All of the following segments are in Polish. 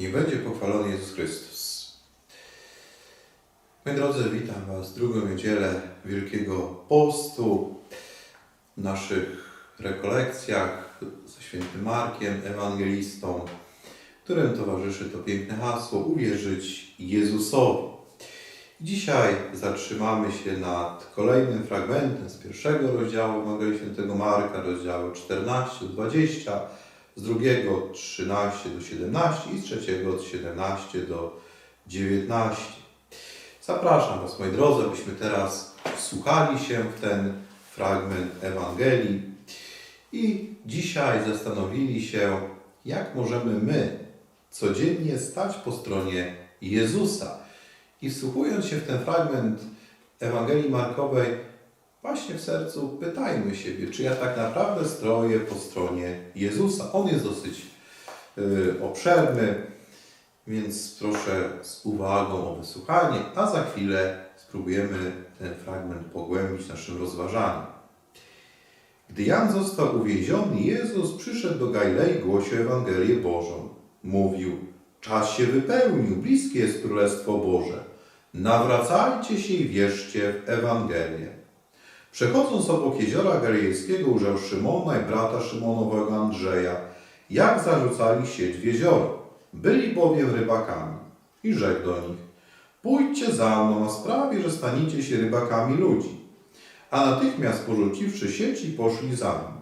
Niech będzie pochwalony Jezus Chrystus. Moi drodzy, witam Was w drugą niedzielę Wielkiego Postu, w naszych rekolekcjach ze świętym Markiem, ewangelistą, którym towarzyszy to piękne hasło uwierzyć Jezusowi. Dzisiaj zatrzymamy się nad kolejnym fragmentem z pierwszego rozdziału Ewangelii Świętego Marka, rozdziału 14 do 20, z drugiego od 13 do 17 i z trzeciego od 17 do 19. Zapraszam Was, moi drodzy, abyśmy teraz wsłuchali się w ten fragment Ewangelii i dzisiaj zastanowili się, jak możemy my codziennie stać po stronie Jezusa. I wsłuchując się w ten fragment Ewangelii Markowej, właśnie w sercu pytajmy siebie, czy ja tak naprawdę stroję po stronie Jezusa. On jest dosyć y, obszerny, więc proszę z uwagą o wysłuchanie, a za chwilę spróbujemy ten fragment pogłębić naszym rozważaniem. Gdy Jan został uwięziony, Jezus przyszedł do Galilei i głosił Ewangelię Bożą. Mówił, czas się wypełnił, bliskie jest Królestwo Boże. Nawracajcie się i wierzcie w Ewangelię. Przechodząc obok jeziora Galilejskiego ujrzał Szymona i brata Szymonowego Andrzeja, jak zarzucali sieć w jezioro. Byli bowiem rybakami. I rzekł do nich, pójdźcie za mną, a sprawię, że staniecie się rybakami ludzi. A natychmiast porzuciwszy sieci, poszli za nim.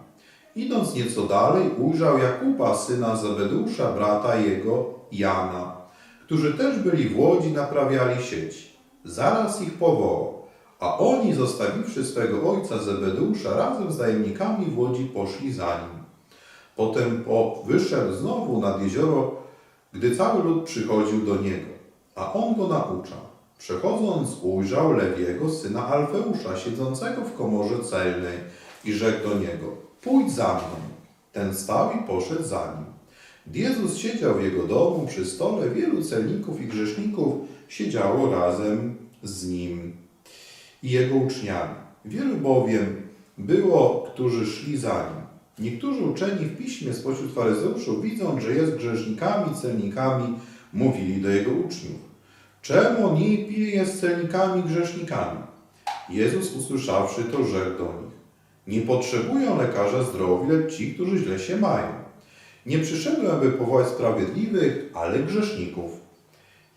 Idąc nieco dalej, ujrzał Jakuba, syna Zebedeusza, brata jego, Jana, którzy też byli w łodzi, naprawiali sieci. Zaraz ich powołał, a oni, zostawiwszy swego ojca Zebedeusza, razem z najemnikami w łodzi poszli za nim. Potem po, wyszedł znowu nad jezioro, gdy cały lud przychodził do niego, a on go nauczał. Przechodząc, ujrzał Lewiego, syna Alfeusza, siedzącego w komorze celnej i rzekł do niego, pójdź za mną. Ten stał i poszedł za nim. Jezus siedział w jego domu przy stole, wielu celników i grzeszników siedziało razem z nim i jego uczniami. Wielu bowiem było, którzy szli za nim. Niektórzy uczeni w piśmie spośród faryzeuszów, widząc, że jest grzesznikami, celnikami, mówili do jego uczniów. Czemu on nie pije z celnikami grzesznikami? Jezus usłyszawszy to, rzekł do nich. Nie potrzebują lekarza zdrowi, lecz ci, którzy źle się mają. Nie przyszedłem, aby powołać sprawiedliwych, ale grzeszników.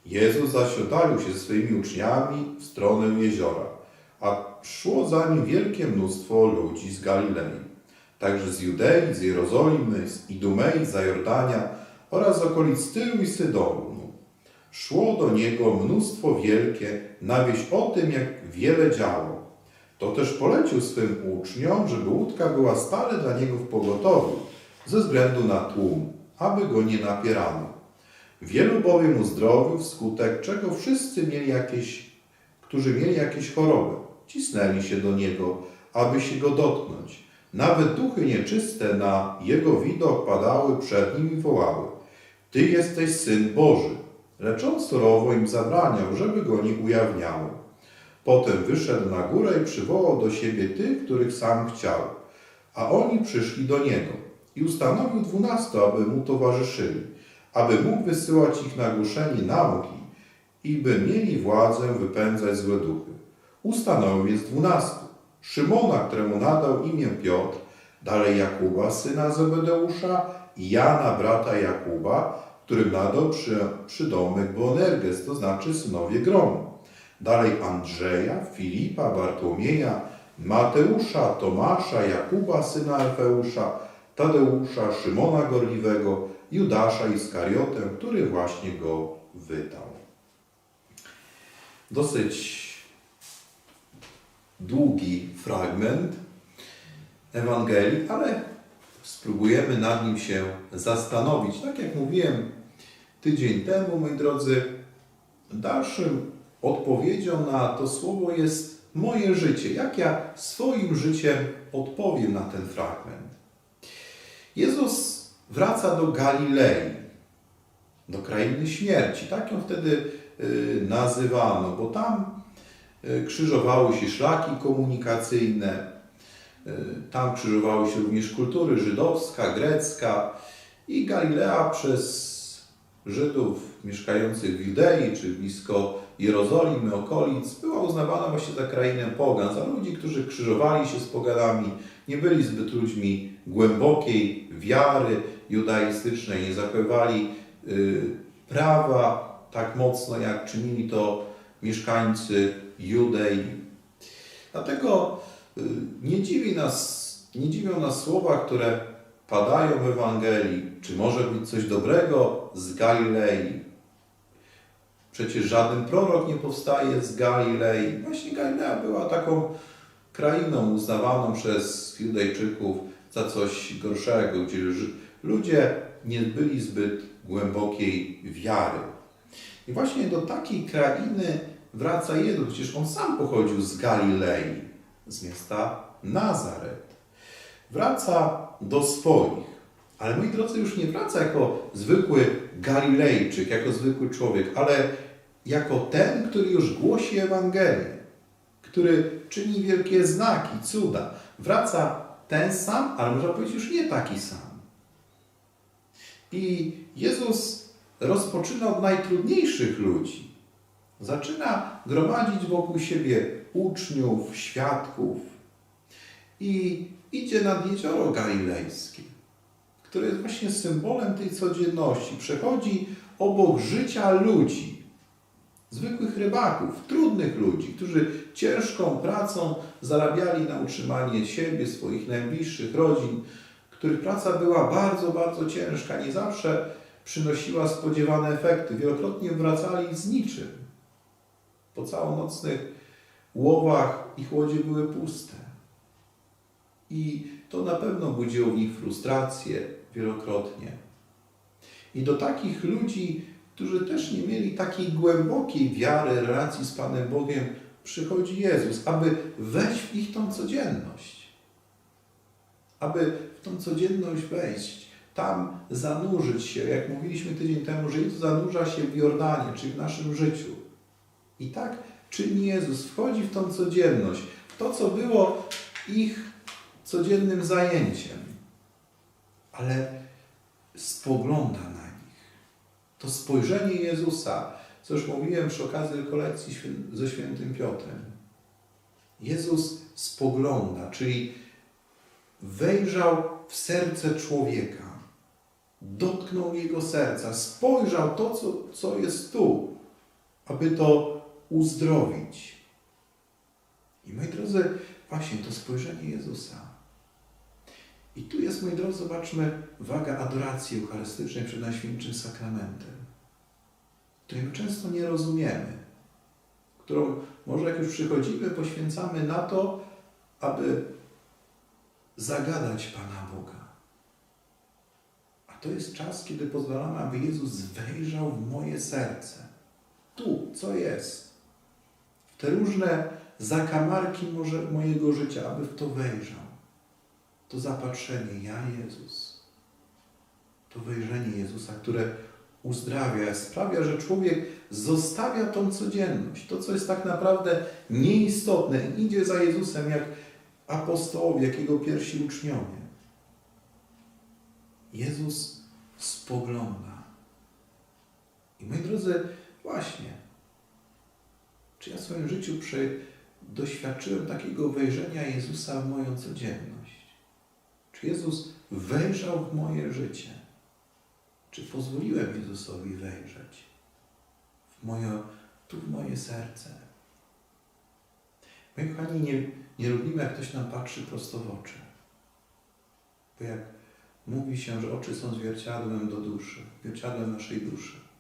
Jezus zaś się ze swoimi uczniami w stronę jeziora, a szło za nim wielkie mnóstwo ludzi z Galilei, także z Judei, z Jerozolimy, z Idumei, z Zajordania oraz z okolic Tyru i Sydonu. Szło do niego mnóstwo wielkie na wieść o tym, jak wiele działo. To też polecił swym uczniom, żeby łódka była stale dla niego w pogotowiu, ze względu na tłum, aby go nie napierano. Wielu bowiem uzdrowił, wskutek czego wszyscy mieli jakieś, którzy mieli jakieś choroby, cisnęli się do niego, aby się go dotknąć. Nawet duchy nieczyste na jego widok padały przed nim i wołały: Ty jesteś syn Boży. Lecz on surowo im zabraniał, żeby go nie ujawniały. Potem wyszedł na górę i przywołał do siebie tych, których sam chciał, a oni przyszli do niego i ustanowił dwunastu, aby mu towarzyszyli, aby mógł wysyłać ich na głoszenie nauki i by mieli władzę wypędzać złe duchy. Ustanowił jest dwunastu. Szymona, któremu nadał imię Piotr, dalej Jakuba, syna Zebedeusza i Jana, brata Jakuba, którym nadał przy, przydomek Boanerges, to znaczy synowie gromu. Dalej Andrzeja, Filipa, Bartłomieja, Mateusza, Tomasza, Jakuba, syna Alfeusza, Tadeusza, Szymona Gorliwego, Judasza Iskariotę, który właśnie go wydał. Dosyć długi fragment Ewangelii, ale spróbujemy nad nim się zastanowić. Tak jak mówiłem tydzień temu, moi drodzy, dalszym odpowiedzią na to słowo jest moje życie. Jak ja swoim życiem odpowiem na ten fragment. Jezus wraca do Galilei, do krainy śmierci. Tak ją wtedy y, nazywano, bo tam krzyżowały się szlaki komunikacyjne, tam krzyżowały się również kultury żydowska, grecka i Galilea przez Żydów mieszkających w Judei czy blisko Jerozolimy, okolic, była uznawana właśnie za krainę pogan, za ludzi, którzy krzyżowali się z poganami, nie byli zbyt ludźmi głębokiej wiary judaistycznej, nie zachowywali y, prawa tak mocno, jak czynili to mieszkańcy Judei. Dlatego y, nie dziwi nas, nie dziwią nas słowa, które padają w Ewangelii, czy może być coś dobrego z Galilei. Przecież żaden prorok nie powstaje z Galilei. Właśnie Galilea była taką krainą uznawaną przez Judejczyków za coś gorszego, gdzie ludzie nie byli zbyt głębokiej wiary. I właśnie do takiej krainy wraca Jezus, przecież on sam pochodził z Galilei, z miasta Nazaret. Wraca do swoich. Ale moi drodzy, już nie wraca jako zwykły Galilejczyk, jako zwykły człowiek, ale jako ten, który już głosi Ewangelię, który czyni wielkie znaki, cuda. Wraca ten sam, ale można powiedzieć już nie taki sam. I Jezus rozpoczyna od najtrudniejszych ludzi. Zaczyna gromadzić wokół siebie uczniów, świadków i idzie nad jezioro galilejskie, które jest właśnie symbolem tej codzienności. Przechodzi obok życia ludzi, zwykłych rybaków, trudnych ludzi, którzy ciężką pracą zarabiali na utrzymanie siebie, swoich najbliższych rodzin, których praca była bardzo, bardzo ciężka, nie zawsze przynosiła spodziewane efekty. Wielokrotnie wracali z niczym. Po całonocnych łowach ich łodzie były puste. I to na pewno budziło w nich frustrację wielokrotnie. I do takich ludzi, którzy też nie mieli takiej głębokiej wiary, relacji z Panem Bogiem, przychodzi Jezus, aby wejść w ich tą codzienność. Aby w tą codzienność wejść, tam zanurzyć się, jak mówiliśmy tydzień temu, że Jezus zanurza się w Jordanie, czyli w naszym życiu. I tak czyni Jezus, wchodzi w tą codzienność, w to, co było ich codziennym zajęciem, ale spogląda na nich. To spojrzenie Jezusa, co już mówiłem przy okazji rekolekcji ze świętym Piotrem. Jezus spogląda, czyli wejrzał w serce człowieka, dotknął jego serca, spojrzał to, co, co jest tu, aby to uzdrowić. I moi drodzy, właśnie to spojrzenie Jezusa. I tu jest, moi drodzy, zobaczmy, waga adoracji eucharystycznej przed Najświętszym Sakramentem, której my często nie rozumiemy, którą może jak już przychodzimy, poświęcamy na to, aby zagadać Pana Boga. A to jest czas, kiedy pozwalamy, aby Jezus wejrzał w moje serce. Tu, co jest. Te różne zakamarki może, mojego życia, aby w to wejrzał. To zapatrzenie, ja Jezus. To wejrzenie Jezusa, które uzdrawia, sprawia, że człowiek zostawia tą codzienność. To, co jest tak naprawdę nieistotne, idzie za Jezusem jak apostołowie, jak jego pierwsi uczniowie. Jezus spogląda. I moi drodzy, właśnie, czy ja w swoim życiu przy, doświadczyłem takiego wejrzenia Jezusa w moją codzienność? Czy Jezus wejrzał w moje życie? Czy pozwoliłem Jezusowi wejrzeć w moje, tu w moje serce? My, kochani, nie, nie lubimy, jak ktoś nam patrzy prosto w oczy. Bo jak mówi się, że oczy są zwierciadłem do duszy, zwierciadłem naszej duszy.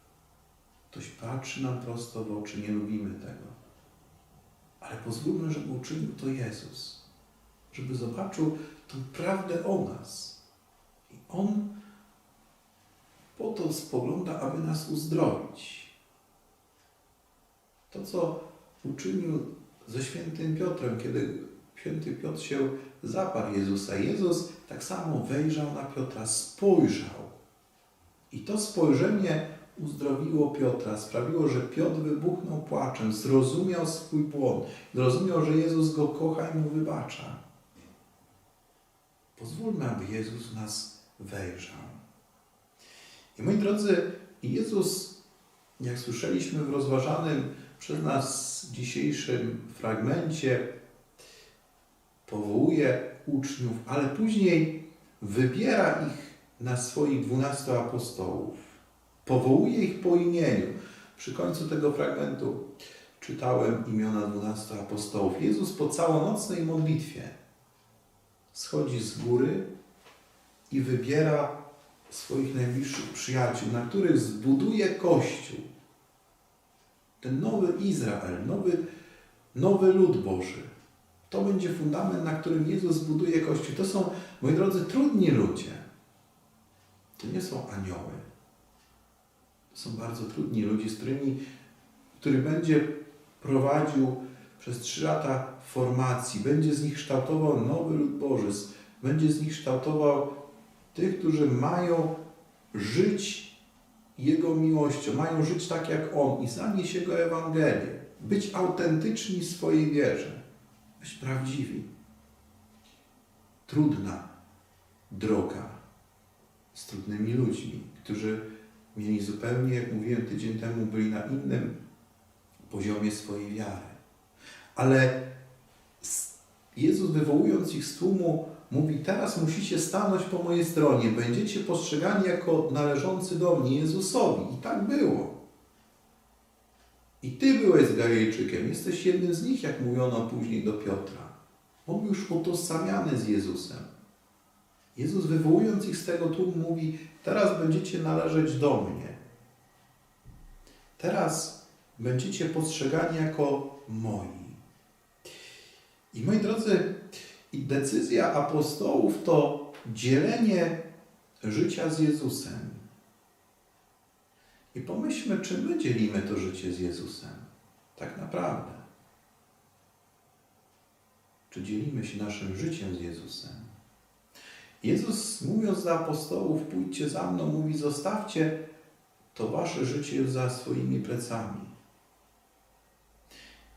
Ktoś patrzy nam prosto w oczy, nie lubimy tego. Ale pozwólmy, żeby uczynił to Jezus. Żeby zobaczył tą prawdę o nas. I On po to spogląda, aby nas uzdrowić. To, co uczynił ze świętym Piotrem, kiedy święty Piotr się zaparł Jezusa. Jezus tak samo wejrzał na Piotra, spojrzał. I to spojrzenie uzdrowiło Piotra, sprawiło, że Piotr wybuchnął płaczem, zrozumiał swój błąd, zrozumiał, że Jezus go kocha i mu wybacza. Pozwólmy, aby Jezus nas wejrzał. I moi drodzy, Jezus, jak słyszeliśmy w rozważanym przez nas dzisiejszym fragmencie, powołuje uczniów, ale później wybiera ich na swoich dwunastu apostołów. Powołuje ich po imieniu. Przy końcu tego fragmentu czytałem imiona dwunastu apostołów. Jezus po całonocnej modlitwie schodzi z góry i wybiera swoich najbliższych przyjaciół, na których zbuduje Kościół. Ten nowy Izrael, nowy, nowy lud Boży. To będzie fundament, na którym Jezus zbuduje Kościół. To są, moi drodzy, trudni ludzie. To nie są anioły. Są bardzo trudni ludzie, z którymi, który będzie prowadził przez trzy lata formacji, będzie z nich kształtował nowy lud Boży, będzie z nich kształtował tych, którzy mają żyć Jego miłością, mają żyć tak jak On i zanieść Jego Ewangelię, być autentyczni w swojej wierze, być prawdziwi. Trudna droga z trudnymi ludźmi, którzy mieli zupełnie, jak mówiłem tydzień temu, byli na innym poziomie swojej wiary. Ale Jezus wywołując ich z tłumu, mówi: Teraz musicie stanąć po mojej stronie, będziecie postrzegani jako należący do mnie, Jezusowi. I tak było. I ty byłeś z Galilejczykiem, jesteś jednym z nich, jak mówiono później do Piotra. On już utożsamiany z Jezusem. Jezus wywołując ich z tego tłumu mówi: Teraz będziecie należeć do mnie. Teraz będziecie postrzegani jako moi. I moi drodzy, decyzja apostołów to dzielenie życia z Jezusem. I pomyślmy, czy my dzielimy to życie z Jezusem. Tak naprawdę. Czy dzielimy się naszym życiem z Jezusem? Jezus, mówiąc do apostołów, pójdźcie za mną, mówi: zostawcie to wasze życie za swoimi plecami.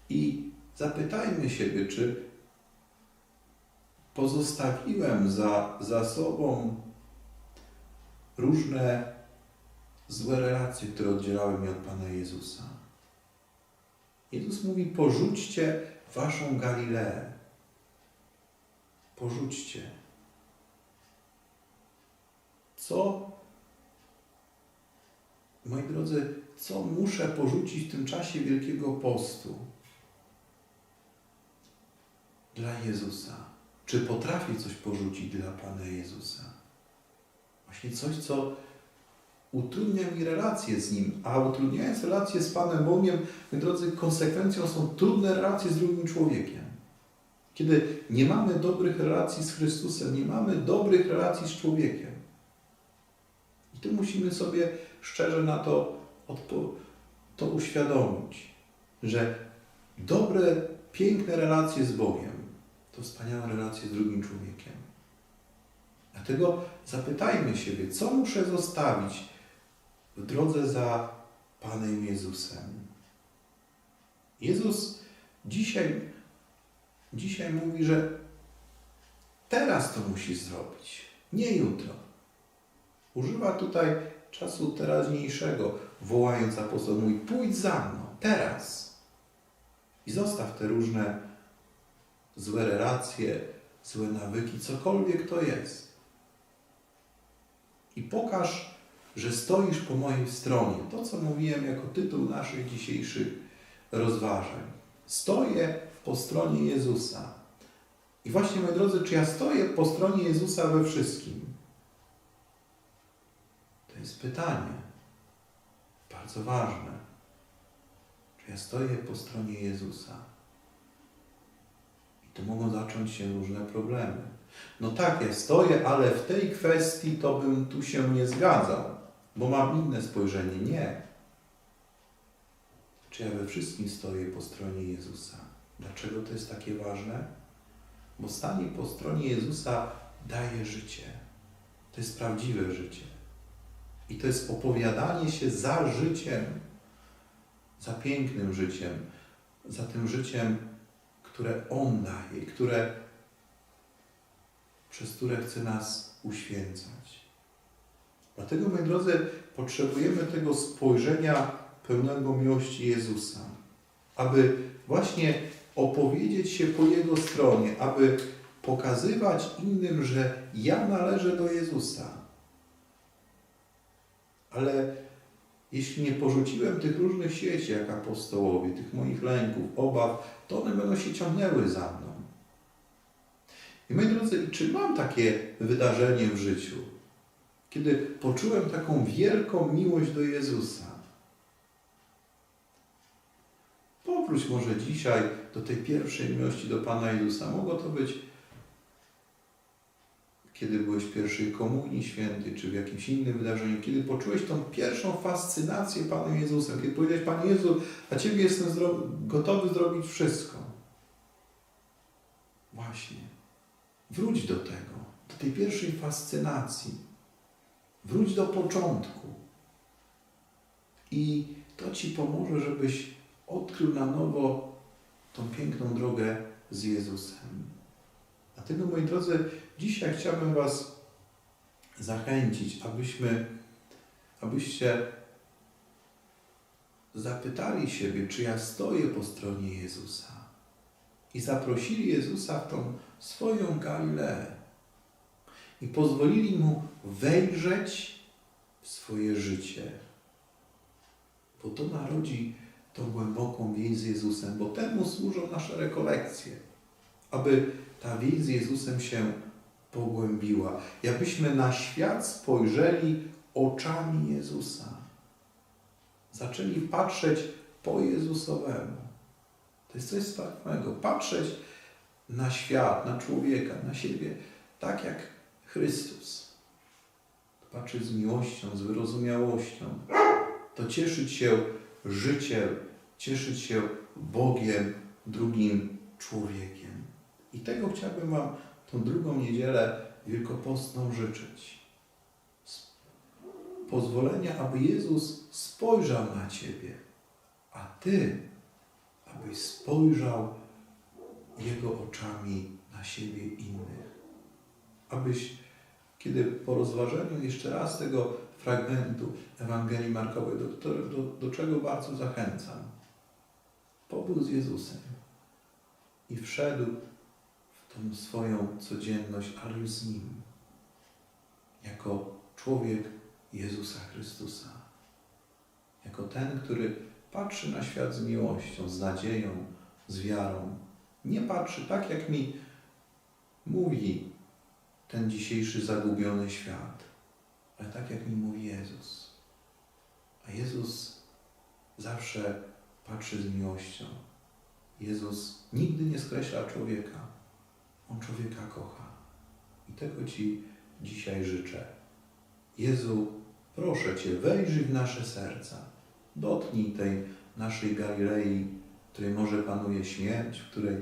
I zapytajmy siebie, czy pozostawiłem za, za sobą różne złe relacje, które oddzielały mnie od Pana Jezusa. Jezus mówi: porzućcie waszą Galileę. Porzućcie. Co, moi drodzy, co muszę porzucić w tym czasie Wielkiego Postu dla Jezusa? Czy potrafię coś porzucić dla Pana Jezusa? Właśnie coś, co utrudnia mi relacje z Nim, a utrudniając relacje z Panem Bogiem, moi drodzy, konsekwencją są trudne relacje z drugim człowiekiem. Kiedy nie mamy dobrych relacji z Chrystusem, nie mamy dobrych relacji z człowiekiem. Tu musimy sobie szczerze na to, to uświadomić, że dobre, piękne relacje z Bogiem to wspaniałe relacje z drugim człowiekiem. Dlatego zapytajmy siebie, co muszę zostawić w drodze za Panem Jezusem. Jezus dzisiaj, dzisiaj mówi, że teraz to musisz zrobić, nie jutro. Używa tutaj czasu teraźniejszego, wołając apostoł, mówi, pójdź za mną, teraz. I zostaw te różne złe relacje, złe nawyki, cokolwiek to jest. I pokaż, że stoisz po mojej stronie. To, co mówiłem jako tytuł naszych dzisiejszych rozważań. Stoję po stronie Jezusa. I właśnie, moi drodzy, czy ja stoję po stronie Jezusa we wszystkim? Jest pytanie. Bardzo ważne. Czy ja stoję po stronie Jezusa? to mogą zacząć się różne problemy. No tak, ja stoję, ale w tej kwestii to bym tu się nie zgadzał, bo mam inne spojrzenie. Nie. Czy ja we wszystkim stoję po stronie Jezusa? Dlaczego to jest takie ważne? Bo stanie po stronie Jezusa daje życie. To jest prawdziwe życie. I to jest opowiadanie się za życiem, za pięknym życiem, za tym życiem, które On daje, które, przez które chce nas uświęcać. Dlatego, moi drodzy, potrzebujemy tego spojrzenia pełnego miłości Jezusa, aby właśnie opowiedzieć się po Jego stronie, aby pokazywać innym, że ja należę do Jezusa. Ale jeśli nie porzuciłem tych różnych sieci jak apostołowie, tych moich lęków, obaw, to one będą się ciągnęły za mną. I moi drodzy, czy mam takie wydarzenie w życiu, kiedy poczułem taką wielką miłość do Jezusa? Powróć może dzisiaj do tej pierwszej miłości do Pana Jezusa. Mogło to być, kiedy byłeś w pierwszej komunii świętej, czy w jakimś innym wydarzeniu, kiedy poczułeś tą pierwszą fascynację Panem Jezusem, kiedy powiedziałeś, Panie Jezu, a Ciebie jestem gotowy zrobić wszystko. Właśnie. Wróć do tego, do tej pierwszej fascynacji. Wróć do początku. I to Ci pomoże, żebyś odkrył na nowo tą piękną drogę z Jezusem. Dlatego, moi drodzy, dzisiaj chciałbym Was zachęcić, abyśmy, abyście zapytali siebie, czy ja stoję po stronie Jezusa i zaprosili Jezusa w tą swoją Galileę i pozwolili Mu wejrzeć w swoje życie, bo to narodzi tą głęboką więź z Jezusem, bo temu służą nasze rekolekcje, aby ta więź z Jezusem się pogłębiła, i abyśmy na świat spojrzeli oczami Jezusa, zaczęli patrzeć po Jezusowemu. To jest coś wspaniałego. Patrzeć na świat, na człowieka, na siebie, tak jak Chrystus. Patrzeć z miłością, z wyrozumiałością. To cieszyć się życiem, cieszyć się Bogiem, drugim człowiekiem. I tego chciałbym Wam tą drugą niedzielę wielkopostną życzyć. Pozwolenia, aby Jezus spojrzał na Ciebie, a Ty, abyś spojrzał Jego oczami na siebie innych. Abyś, kiedy po rozważeniu jeszcze raz tego fragmentu Ewangelii Markowej, do, do, do czego bardzo zachęcam, pobył z Jezusem i wszedł tą swoją codzienność, ale z Nim, jako człowiek Jezusa Chrystusa, jako ten, który patrzy na świat z miłością, z nadzieją, z wiarą. Nie patrzy tak, jak mi mówi ten dzisiejszy zagubiony świat, ale tak, jak mi mówi Jezus. A Jezus zawsze patrzy z miłością. Jezus nigdy nie skreśla człowieka. On człowieka kocha. I tego Ci dzisiaj życzę. Jezu, proszę Cię, wejrzyj w nasze serca. Dotknij tej naszej Galilei, w której może panuje śmierć, w której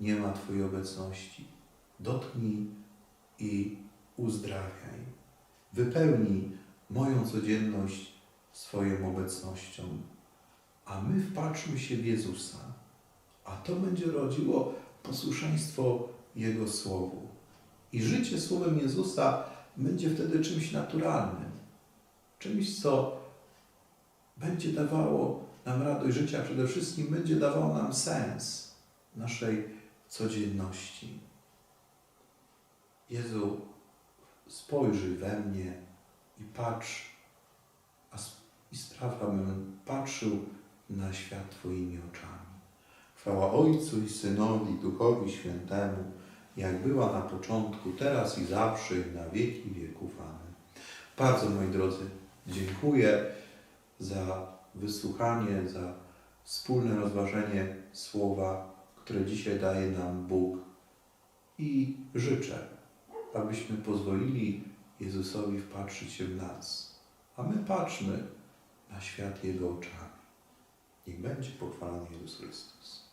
nie ma Twojej obecności. Dotknij i uzdrawiaj. Wypełnij moją codzienność swoją obecnością, a my wpatrzmy się w Jezusa, a to będzie rodziło posłuszeństwo Jego Słowu. I życie Słowem Jezusa będzie wtedy czymś naturalnym, czymś, co będzie dawało nam radość życia, przede wszystkim będzie dawało nam sens naszej codzienności. Jezu, spojrzyj we mnie i patrz, a i spraw, abym patrzył na świat Twoimi oczami. Chwała Ojcu i Synowi Duchowi Świętemu, jak była na początku, teraz i zawsze, na wieki wieków. Amen. Bardzo, moi drodzy, dziękuję za wysłuchanie, za wspólne rozważenie słowa, które dzisiaj daje nam Bóg i życzę, abyśmy pozwolili Jezusowi wpatrzyć się w nas, a my patrzmy na świat Jego oczami. Niech będzie pochwalony Jezus Chrystus.